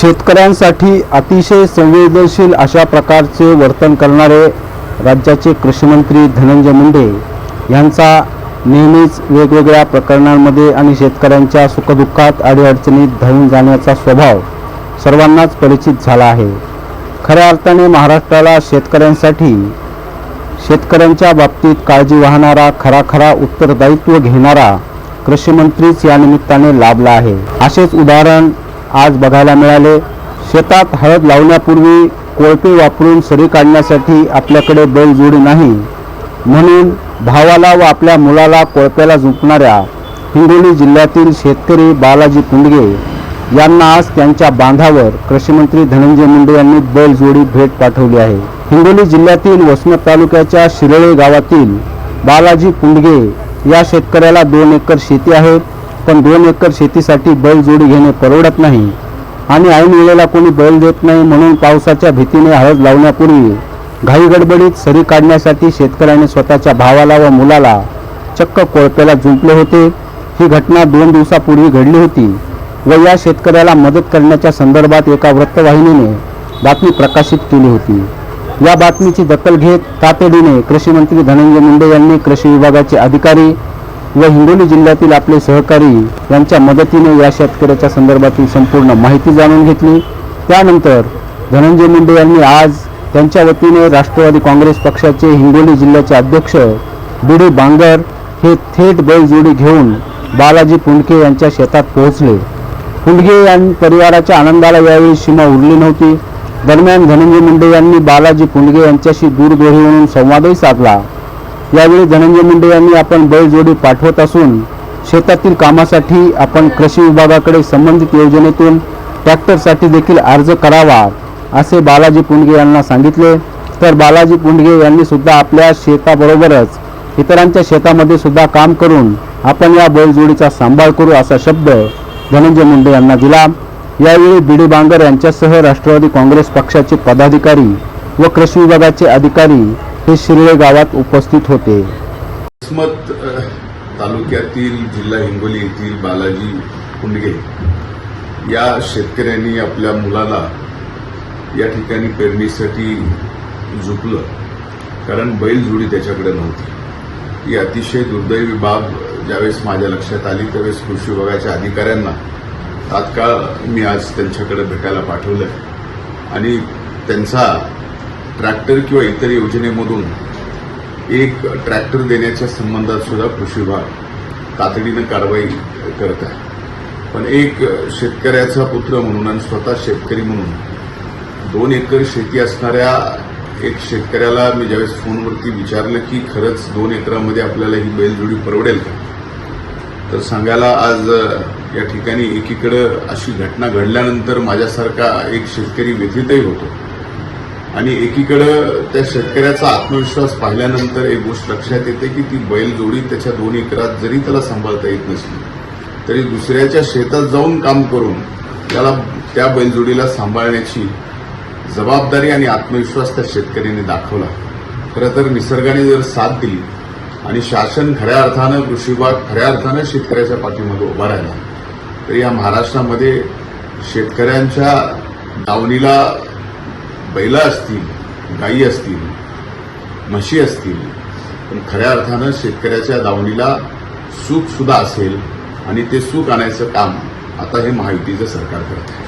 शेतकऱ्यांसाठी अतिशय संवेदनशील अशा प्रकारचे वर्तन करणारे राज्याचे कृषीमंत्री धनंजय मुंडे यांचा नेहमीच वेगवेगळ्या प्रकरणांमध्ये आणि शेतकऱ्यांच्या सुखदुःखात अडीअडचणीत धावून जाण्याचा स्वभाव सर्वांनाच परिचित झाला आहे. खऱ्या अर्थाने महाराष्ट्राला शेतकऱ्यांसाठी शेतकऱ्यांच्या बाबतीत काळजी वाहणारा खरा खरा उत्तरदायित्व घेणारा कृषीमंत्रीच या निमित्ताने लाभला आहे. असेच उदाहरण आज बघायला मिळाले शेतात हळद लावण्यापूर्वी कोळपी वापरून सरी काढण्यासाठी आपल्याकडे बैलजोडी नाही. म्हणून भावाला व आपल्या मुलाला कोळप्याला झुंपणाऱ्या हिंगोली जिल्ह्यातील शेतकरी बालाजी कुंडगे यांना आज त्यांच्या बांधावर कृषीमंत्री धनंजय मुंडे यांनी बैलजोडी भेट पाठवली आहे. हिंगोली जिल्ह्यातील वसमत तालुक्याच्या शिरळे गावातील बालाजी कुंडगे या शेतकऱ्याला दोन एकर शेती आहे. पण दोन एकर शेतीसाठी बैलजोडी घेणे परवडत नाही. आणि ऐन कोणी बैल देत नाही म्हणून पावसाच्या भीतीने हळद लावण्यापूर्वी घाई गडबडीत सरी काढण्यासाठी शेतकऱ्याने स्वतःच्या भावाला व मुलाला चक्क कोळप्याला जुंपले होते. ही घटना दोन दिवसापूर्वी घडली होती व या शेतकऱ्याला मदत करण्याच्या संदर्भात एका वृत्तवाहिनीने बातमी प्रकाशित केली होती. या बातमीची दखल घेत तातडीने कृषी मंत्री धनंजय मुंडे यांनी कृषी विभागाचे अधिकारी व हिंगोली जिल्ह्यातील आपले सहकारी यांच्या मदतीने या शेतकऱ्याच्या संदर्भातील संपूर्ण माहिती जाणून घेतली. त्यानंतर धनंजय मुंडे यांनी आज त्यांच्या वतीने राष्ट्रवादी काँग्रेस पक्षाचे हिंगोली जिल्ह्याचे अध्यक्ष बिडी बांगर हे थेट बैलजोडी घेऊन बालाजी पुंडके यांच्या शेतात पोहोचले. पुंडके यांनी परिवाराच्या आनंदाला यावेळी सीमा उरली नव्हती. दरम्यान धनंजय मुंडे यांनी बालाजी पुंडके यांच्याशी दूरध्वनीवरून संवादही साधला. यावेळी धनंजय मुंडे यांनी आपण बैलजोडी पाठवत असून शेतातील कामासाठी आपण कृषी विभागाकडे संबंधित योजनेतून ट्रॅक्टरसाठी देखील अर्ज करावा असे बालाजी पुंडगे यांना सांगितले. तर बालाजी पुंडगे यांनी सुद्धा आपल्या शेताबरोबरच इतरांच्या शेतामध्ये सुद्धा काम करून आपण या बैलजोडीचा सांभाळ करू असा शब्द धनंजय मुंडे यांना दिला. यावेळी बिडी बांगर यांच्यासह राष्ट्रवादी काँग्रेस पक्षाचे पदाधिकारी व कृषी विभागाचे अधिकारी हे शिरळे गावात उपस्थित होते. किस्मत तालुक्यातील जिल्हा हिंगोली येथील बालाजी कुंडगे या शेतकऱ्यांनी आपल्या मुलाला या ठिकाणी पेरणीसाठी झुकलं. कारण बैलजोडी त्याच्याकडे नव्हती. ही अतिशय दुर्दैवी बाब ज्यावेळेस माझ्या लक्षात आली त्यावेळेस कृषी विभागाच्या अधिकाऱ्यांना तात्काळ मी आज त्यांच्याकडे भेटायला पाठवलं आणि त्यांचा ट्रॅक्टर किंवा इतर योजनेमधून एक ट्रॅक्टर देण्याच्या संबंधात सुद्धा कृषी विभाग तातडीनं कारवाई करत आहे. पण एक शेतकऱ्याचा पुत्र म्हणून आणि स्वतः शेतकरी म्हणून दोन एकर शेती असणाऱ्या एक शेतकऱ्याला मी ज्यावेळेस फोनवरती विचारलं की खरंच दोन एकरामध्ये आपल्याला ही बैलजोडी परवडेल का? तर सांगायला आज या ठिकाणी एकीकडं अशी घटना घडल्यानंतर माझ्यासारखा एक शेतकरी व्यथितही होतो. आणि एकीकडं त्या शेतकऱ्याचा आत्मविश्वास पाहिल्यानंतर एक गोष्ट लक्षात येते की ती बैलजोडी त्याच्या दोन एकरात जरी त्याला सांभाळता येत नसली तरी दुसऱ्याच्या शेतात जाऊन काम करून त्याला त्या बैलजोडीला सांभाळण्याची जबाबदारी आणि आत्मविश्वास त्या शेतकऱ्याने दाखवला. खरं तर निसर्गाने जर साथ दिली आणि शासन खऱ्या अर्थानं कृषी विभाग खऱ्या अर्थानं शेतकऱ्याच्या पाठीमागे उभा राहिला तर या महाराष्ट्रामध्ये शेतकऱ्यांच्या दावणीला बैला असतील गायी असतील म्हशी असतील पण खऱ्या अर्थानं शेतकऱ्याच्या दावणीला सुख सुद्धा असेल आणि ते सुख आणायचं काम आता हे महायुतीचं सरकार करत आहे.